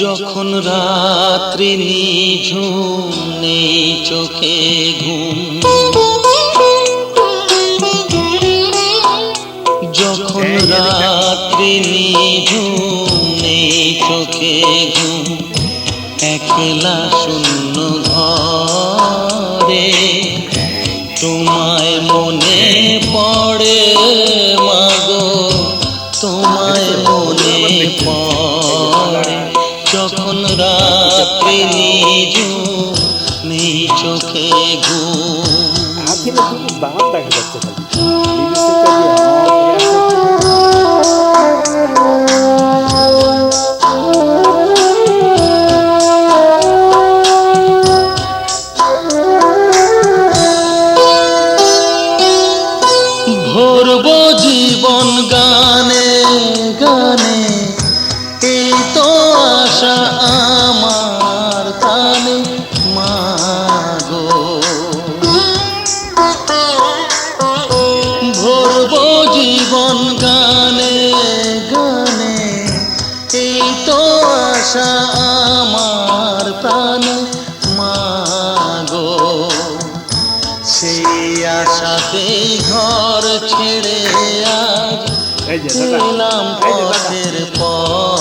যখন রাত্রি নিঝুম নেই চোখে ঘুম যখন রাত্রি নিঝুম নেই চোখে ঘুম একলা শূন্য ঘরে তোমায় মনে পড়ে যখন রাত্রি নিজু নেই চোখে ঘুম। দাঁত দেখা যাচ্ছে জীবন গানে গানে এই তো আশা আমার প্রাণে মাগো সেই আশাতে ঘর ছেড়ে আজ এলাম। পথের পরে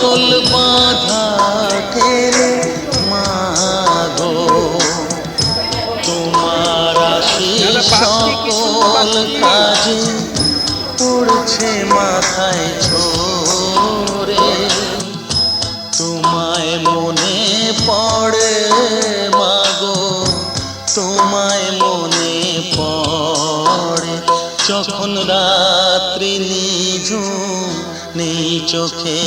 সকল বাধা ঠেলে মাগো। তোমার সকল কাজে পড়ছে মাথায় ছোরে তোমায় মনে পড়ে মাগো তোমায় মনে পড়ে। যখন রাত্রি নিঝুম নেই চোখে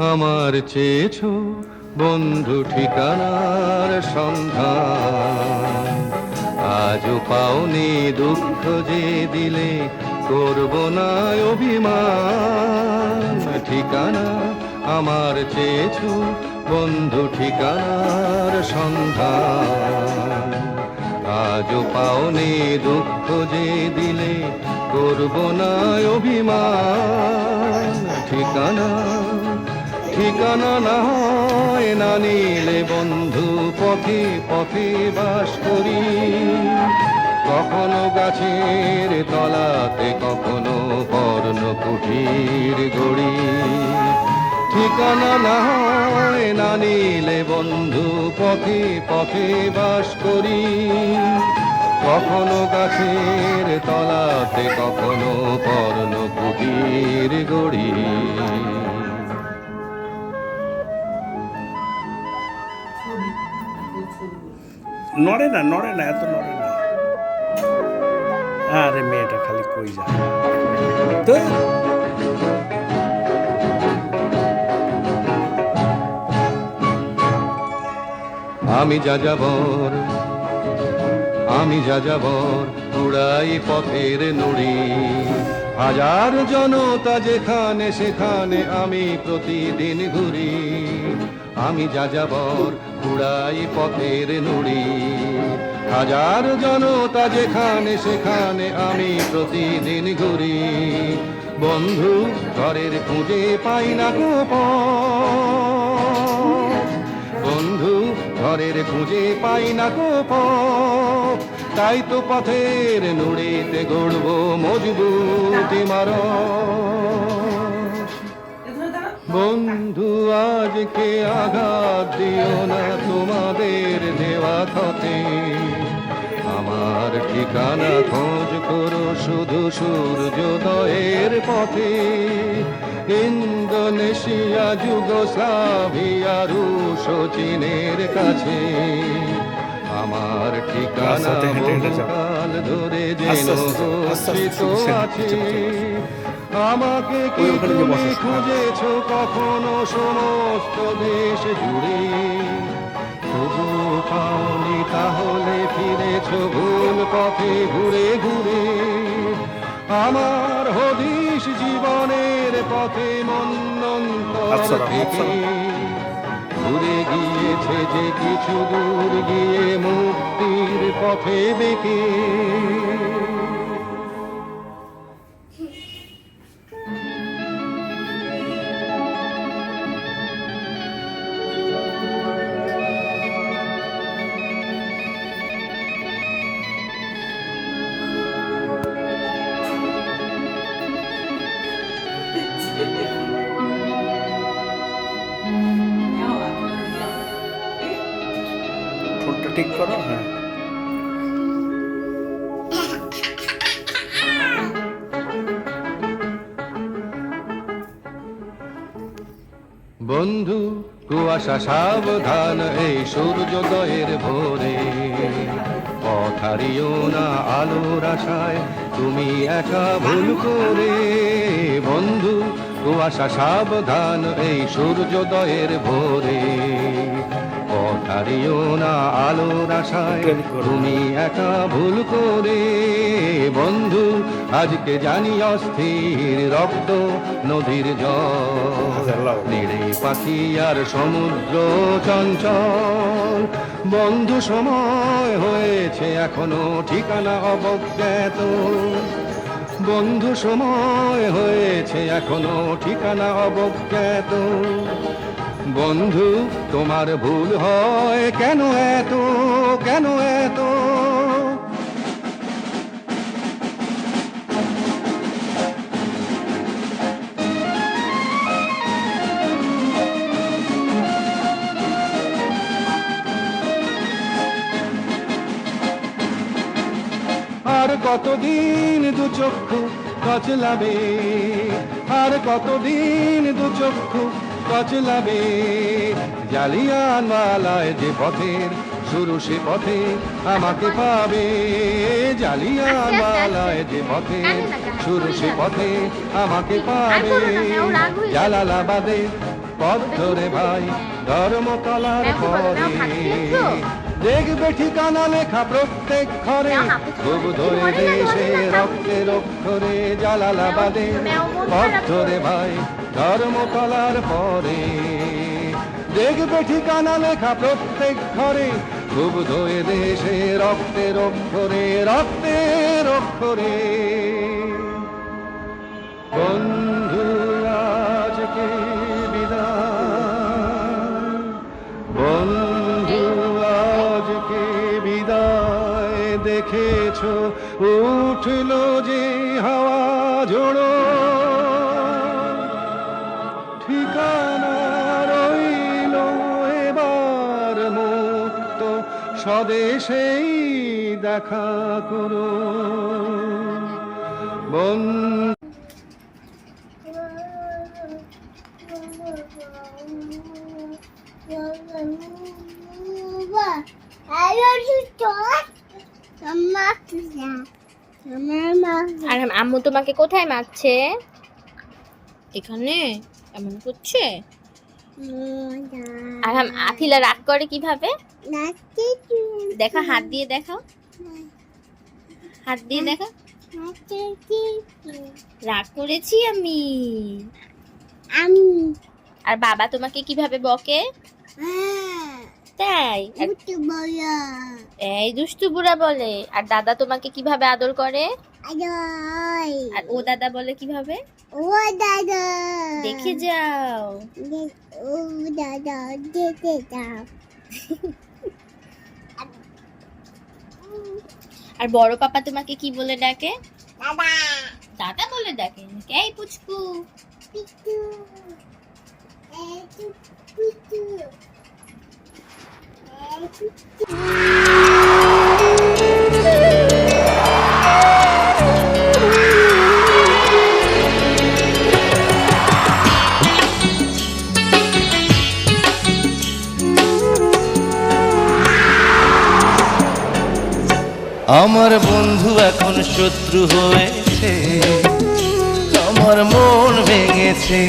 আমার চেয়েছো বন্ধু ঠিকানার সন্ধান। আজও পাওনি দুঃখ যে দিলে করব না অভিমান। ঠিকানা আমার চেয়েছো বন্ধু ঠিকানার সন্ধান। আজও পাওনি দুঃখ যে দিলে করব না অভিমান। ঠিকানা ঠিকানা না হয় না নিলে বন্ধু, পথে পথে বাস করি। কখনো গাছের তলাতে, কখনো পর্ণ কুঠির গড়ি ঠিকানা না হয় না নিলে বন্ধু, পথে পথে বাস করি। কখনো গাছের তলাতে, কখনো পর্ণ কুটির গড়ি নড়ে না নড়ে না, এত নড়ে না। আরে মেয়েটা খালি কই যায়? ধুর। আমি যা যাবর আমি যা যাবর উড়াই পথের নুড়ি। হাজার জনতা যেখানে সেখানে আমি প্রতিদিন ঘুরি। আমি যা যাবর উড়াই পথের নুড়ি। হাজার জনতা যেখানে সেখানে আমি প্রতিদিন ঘুরি। বন্ধু, ঘরের খুঁজে পাই না গোপন। বন্ধু, ঘরের খুঁজে পাই না গোপ তাই তো পথের নুড়িতে গড়ব মজবুত মার। বন্ধু, আজকে আঘাত দিও না তোমাদের দেওয়া থতে আমার ঠিকানা খোঁজ করো শুধু সূর্যোদয়ের পথে। ইন্দোনেশিয়া, যুগোস্লাভিয়া, রুশ চীনের কাছে। আমার ঠিকানা হেঁটে ধরে। আমাকে কি তুমি খুঁজেছ? কখনো সমস্ত দেশ জুড়ে। তবু পাওনি তাহলে ফিরেছ ভুল পথে ঘুরে ঘুরে। আমার হদিশ জীবনের পথে মন্নন্তর আচ্ছা, থেকে। ঘুরে গিয়েছে যে কিছু দূর গিয়ে মুক্তির পথে বেঁকে। বন্ধু, কুয়াশা সাবধান, এই সূর্যোদয়ের ভোরে। পথারিও না আলোর আশায়, তুমি একা ভুল করে। বন্ধু, কুয়াশা সাবধান, এই সূর্যোদয়ের ভোরে। পথারিও না আলোর আশায়। তুমি একা ভুল করে বন্ধু আজকে জানি অস্থির রক্ত নদীর জল। নিড়ে পাখি আর সমুদ্র চঞ্চল। বন্ধু সময় হয়েছে এখনও ঠিকানা অবজ্ঞাত। বন্ধু সময় হয়েছে এখনও ঠিকানা অবজ্ঞাত। বন্ধু, তোমার ভুল হয় কেন এত কেন এত? আর কতদিন দু চক্ষু কচলাবে আর কতদিন দু চক্ষু কচলাবে জালিয়ান মালায় যে পথের শুরু সে পথে আমাকে পাবে। জালিয়ান মালায় যে পথে শুরু সে পথে আমাকে পাবে। জালালাবাদে পথ ধরে ভাই ধর্মতলার পরে দেখবে ঠিকানা লেখা প্রত্যেক ঘরে। খুব ধরে দেশে রক্তের অক্ষরে জালালাবাদে পথ ধরে ভাই ধর্মতলার পরে। দেখবে ঠিকানা লেখা প্রত্যেক ঘরে। খুব ধরে দেশে রক্তের অক্ষরে রক্তের অক্ষরে বন্ধু দেখেছ উঠল যে হাওয়া জোড়ো। ঠিকানা রইল এবার মুক্ত স্বদেশেই দেখা করো। বন্ধু আর আম্মু তোমাকে কোথায় মারছে? এখানে? এমন করছে? আর আথিলা রাগ করে কীভাবে? দেখা হাত দিয়ে দেখাও। হাত দিয়ে দেখা। রাগ করেছি আমি। আমি। আর বাবা তোমাকে কীভাবে বকে? তাই? এই দুষ্টু বুড়া বলে। আর দাদা তোমাকে কীভাবে আদর করে? আর ও দাদা বলে কীভাবে? ও দাদা। দেখে যাও। ও দাদা দেখে যাও। আর বড় পাপা তোমাকে কি বলে ডাকে? দাদা। দাদা বলে ডাকে? এই পুচকু। পিটু। এই পিটু। আমার বন্ধু এখন শত্রু হয়েছে আমার মন ভেঙেছে।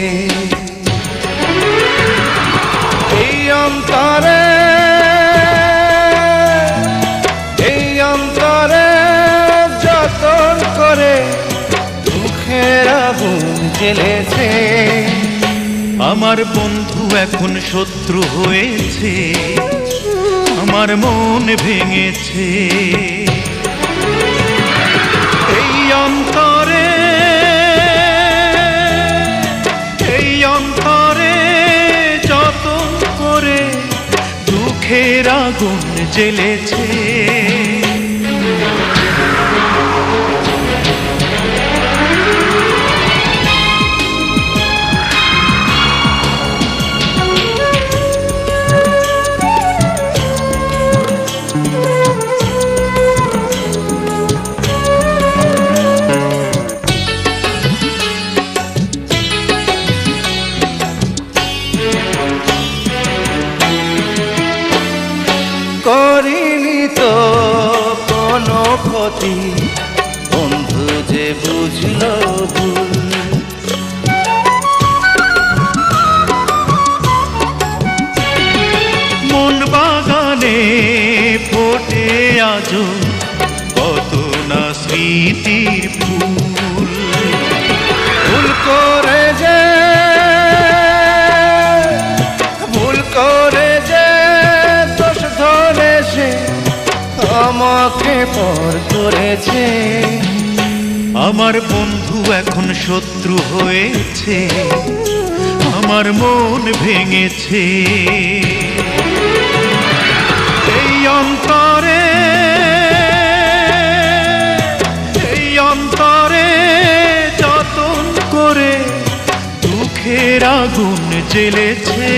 আগুন আমার বন্ধু এখন শত্রু হয়েছে। আমার মন ভেঙেছে। এই অন্তরে এই অন্তরে যত করে দুঃখের আগুন জ্বেলেছে। স্মৃতির ফুল। ভুল করে যে ভুল করে যে দোষ ধরে আমাকে পর করেছে। আমার বন্ধু এখন শত্রু হয়েছে, আমার মন ভেঙেছে। এই অন্তরে আগুন জ্বেলেছে।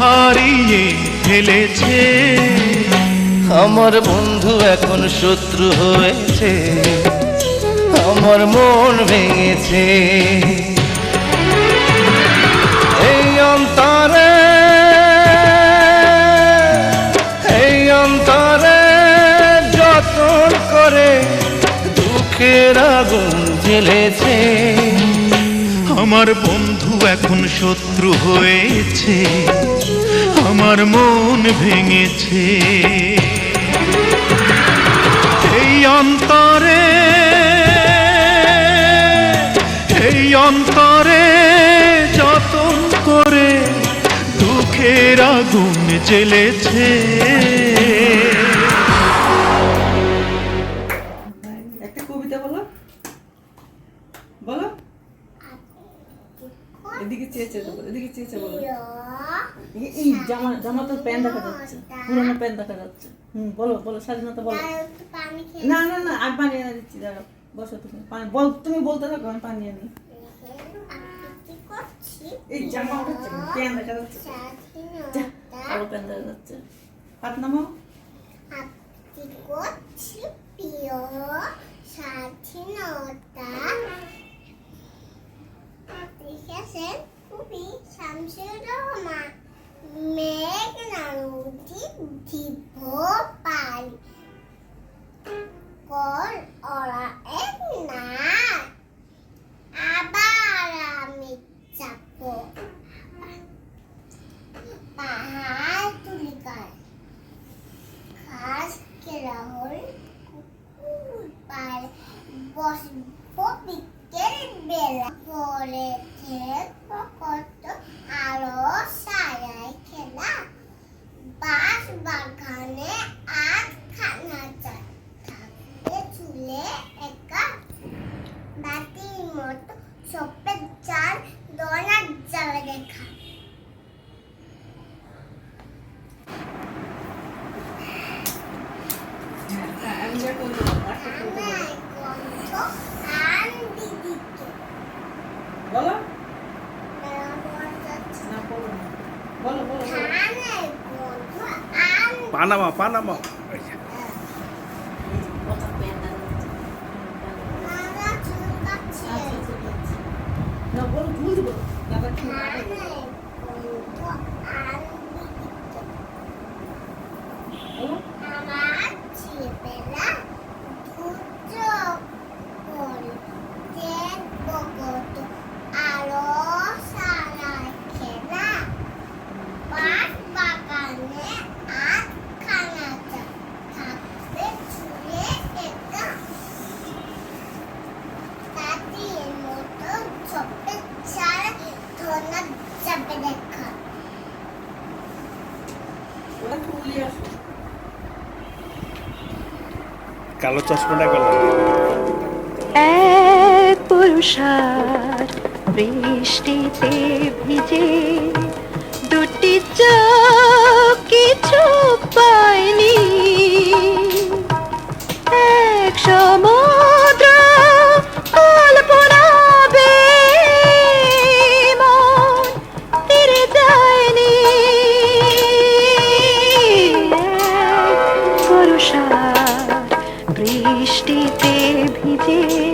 পথারিয়ে ফেলেছে। আমার বন্ধু এখন শত্রু হয়েছে। আমার মন ভেঙেছে। এই অন্তরে এই অন্তরে যতন করে দুঃখের আগুন জ্বেলেছে। আমার বন্ধু এখন শত্রু হয়েছে, আমার মন ভেঙেছে। এই অন্তরে এই অন্তরে যতন করে দুঃখের আগুন জ্বেলেছে। এই জামা জামা তো প্যান্ট দেখা যাচ্ছে, পুরোনো প্যান্ট দেখা যাচ্ছে। হুম, বলো বলো, স্বাধীনতা বলো। না না না, আর পানি এনে দিচ্ছি, দাঁড়াও, বসো তুমি। পানি, বল, তুমি বলতে থাকো, আমি পানি আনি এই জামা উঠাচ্ছে প্যান্ট দেখা যাচ্ছে। আরও প্যান্ট দেখা যাচ্ছে। হাত প্রিয় স্বাধীনতা কবি শামসুর রহমান। মেঘনা নদী দিব পারি কল ওরা এক না আবার আমি পাহাড় তুলি গায় ঘাস কেরা হল কুকুর পায় বসব বিকেল বেলা পড়েছে কত আলো সারায় খেলা বাস বাগানে আটখানা চাল থাকবে চুলে একা বাতির মতো সপের চাল দোনার জালে দেখা আমি যা করব একটা করতে বলো। আমার কণ্ঠ আন দিদিকে বলো বরাবর যাচ্ছে না বলো না বলো বলো বলো। ধানের কণ্ঠ আন পানামা পানামা এই যে, কথা প্যান্ট দেখা যাচ্ছে মারা চুল কাচ্ছে আচ্ছা ঠিক আছে না বলো ভুল বলো দাদা কি ধানের কণ্ঠ আন দিদিকে বলো আমার ছেলেবেলা ধূর্য করে দেখব কত আলো সারায় খেলা বাস বাগানে আটখানা চা থাকবে চুলে একা তাদের মতো চপে চার ধনা চাপে দেখা ওরা খুলি আসো কালো চশমাটা গলা। এক পুরুষার বৃষ্টিতে ভিজে দুটি চোখ কিছু পায়নি। এক সমুদ্র ভিজে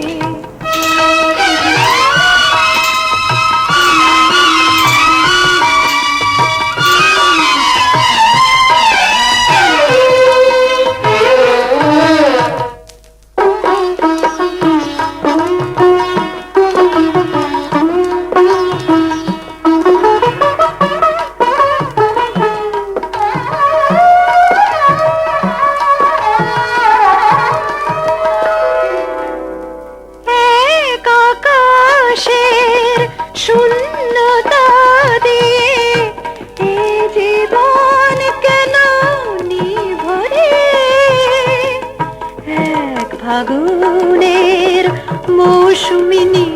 秘密。